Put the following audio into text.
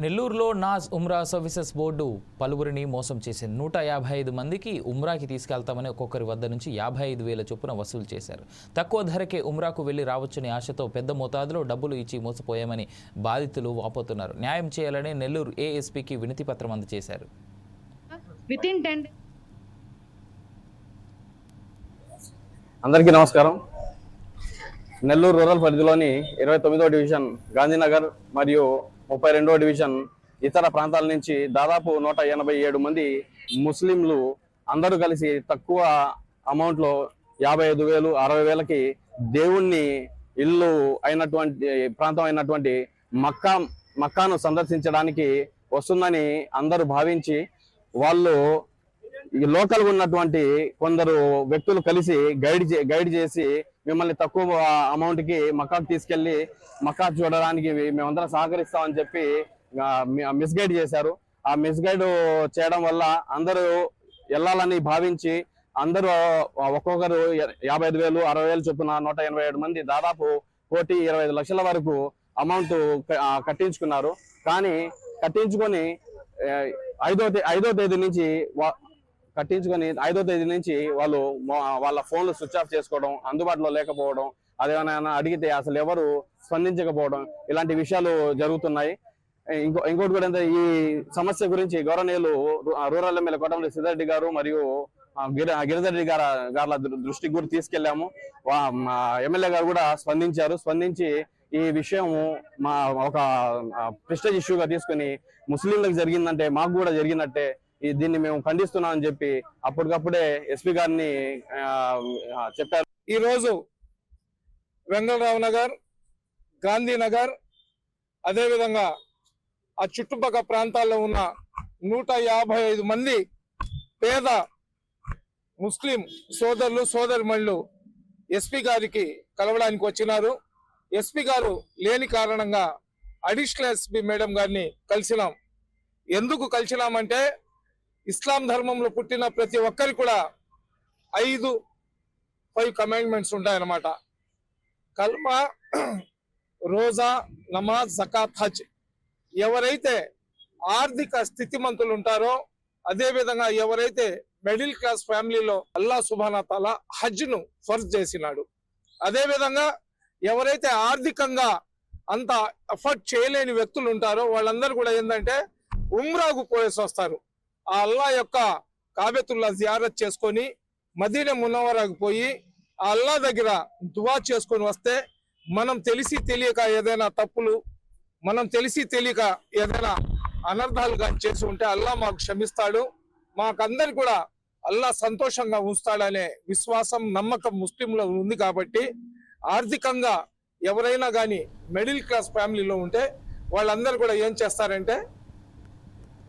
నెల్లూరులో నాజ్ ఉమ్రా services board పలువురిని మోసం చేసింది నూట యాభై ఐదు మందికి ఉమ్రాకి తీసుకెళ్తామని ఒక్కొక్కరి వద్ద నుంచి యాభై ఐదు వేల చొప్పున వసూలు చేశారు. తక్కువ ధరకే ఉమ్రాకు వెళ్ళి రావచ్చని ఆశతో పెద్ద మోతాదులో డబ్బులు ఇచ్చి మోసపోయామని బాధితులు వాపోతున్నారు. న్యాయం చేయాలని నెల్లూరు ఏఎస్పీకి వినతి పత్రం అందజేశారు. అందరికీ నమస్కారం. నెల్లూరు రూరల్ పరిధిలోని ఇరవై తొమ్మిదో డివిజన్ గాంధీనగర్ మరియు ముప్పై రెండో డివిజన్ ఇతర ప్రాంతాల నుంచి దాదాపు నూట ఎనభై ఏడు మంది ముస్లింలు అందరూ కలిసి తక్కువ అమౌంట్లో యాభై ఐదు వేలు అరవై వేలకి దేవుణ్ణి ఇల్లు అయినటువంటి ప్రాంతం అయినటువంటి మక్కా మక్కాను సందర్శించడానికి వస్తుందని అందరూ భావించి వాళ్ళు లోకల్ ఉన్నటువంటి కొందరు వ్యక్తులు కలిసి గైడ్ చే- గైడ్ చేసి మిమ్మల్ని తక్కువ అమౌంట్కి మక్కాకు తీసుకెళ్ళి మక్కా చూడడానికి మేమందరం సహకరిస్తామని చెప్పి మిస్గైడ్ చేశారు. ఆ మిస్గైడ్ చేయడం వల్ల అందరూ వెళ్ళాలని భావించి అందరూ ఒక్కొక్కరు యాభై ఐదు వేలు అరవై వేలు చొప్పున నూట ఎనభై ఏడు మంది దాదాపు కోటి ఇరవై ఐదు లక్షల వరకు అమౌంట్ కట్టించుకున్నారు. కానీ కట్టించుకొని ఐదో తే- ఐదో తేదీ నుంచి కట్టించుకొని ఐదో తేదీ నుంచి వాళ్ళు వాళ్ళ ఫోన్లు స్విచ్ ఆఫ్ చేసుకోవడం అందుబాటులో లేకపోవడం అదేమైనా అడిగితే అసలు ఎవరు స్పందించకపోవడం ఇలాంటి విషయాలు జరుగుతున్నాయి. ఇంకో ఇంకోటి కూడా ఈ సమస్య గురించి గౌరవనీయులు రూరల్ ఎమ్మెల్యే కోటమిల్లి సిద్ధారెడ్డి గారు మరియు గిరిధరెడ్డి గారు గారి దృష్టికి కూడా తీసుకెళ్ళాము వా- మా ఎమ్మెల్యే గారు కూడా స్పందించారు. స్పందించి ఈ విషయము మా ఒక ప్రిస్టేజ్ ఇష్యూగా తీసుకుని ముస్లింలకు జరిగిందంటే మాకు కూడా జరిగినట్టే దీన్ని మేము ఖండిస్తున్నాం అని చెప్పి అప్పటికప్పుడే ఎస్పీ గారిని చెప్పారు. ఈ రోజు వెంగళరావు నగర్ గాంధీనగర్ అదేవిధంగా ఆ చుట్టుపక్కల ప్రాంతాల్లో ఉన్న నూట యాభై ఐదు మంది పేద ముస్లిం సోదరులు సోదరిమణులు ఎస్పీ గారికి కలవడానికి వచ్చినారు. ఎస్పీ గారు లేని కారణంగా అడిషనల్ ఎస్పీ మేడం గారిని కలిసినాం. ఎందుకు కలిసినామంటే ఇస్లాం ధర్మంలో పుట్టిన ప్రతి ఒక్కరికి కూడా ఐదు ఫైవ్ కమాండ్మెంట్స్ ఉంటాయన్నమాట. కల్మా రోజా నమాజ్ జకాత్ హజ్. ఎవరైతే ఆర్థిక స్థితిమంతులు ఉంటారో అదేవిధంగా ఎవరైతే మిడిల్ క్లాస్ ఫ్యామిలీలో అల్లా సుభానతాల హజ్ను ఫర్జ్ చేసినాడు అదేవిధంగా ఎవరైతే ఆర్థికంగా అంత ఎఫర్ట్ చేయలేని వ్యక్తులు ఉంటారో వాళ్ళందరూ కూడా ఏంటంటే ఉమ్రాకు పోయేసి వస్తారు. ఆ అల్లా యొక్క కాబెతుల్లా జియారత్ చేసుకొని మదీన మున్నవరకు పోయి ఆ అల్లా దగ్గర దువా చేసుకొని వస్తే మనం తెలిసి తెలియక ఏదైనా తప్పులు మనం తెలిసి తెలియక ఏదైనా అనర్థాలు కానీ చేసి ఉంటే అల్లా మాకు క్షమిస్తాడు. మాకందరు కూడా అల్లా సంతోషంగా ఉంచుతాడనే విశ్వాసం నమ్మకం ముస్లింలో ఉంది కాబట్టి ఆర్థికంగా ఎవరైనా కానీ మిడిల్ క్లాస్ ఫ్యామిలీలో ఉంటే వాళ్ళందరూ కూడా ఏం చేస్తారంటే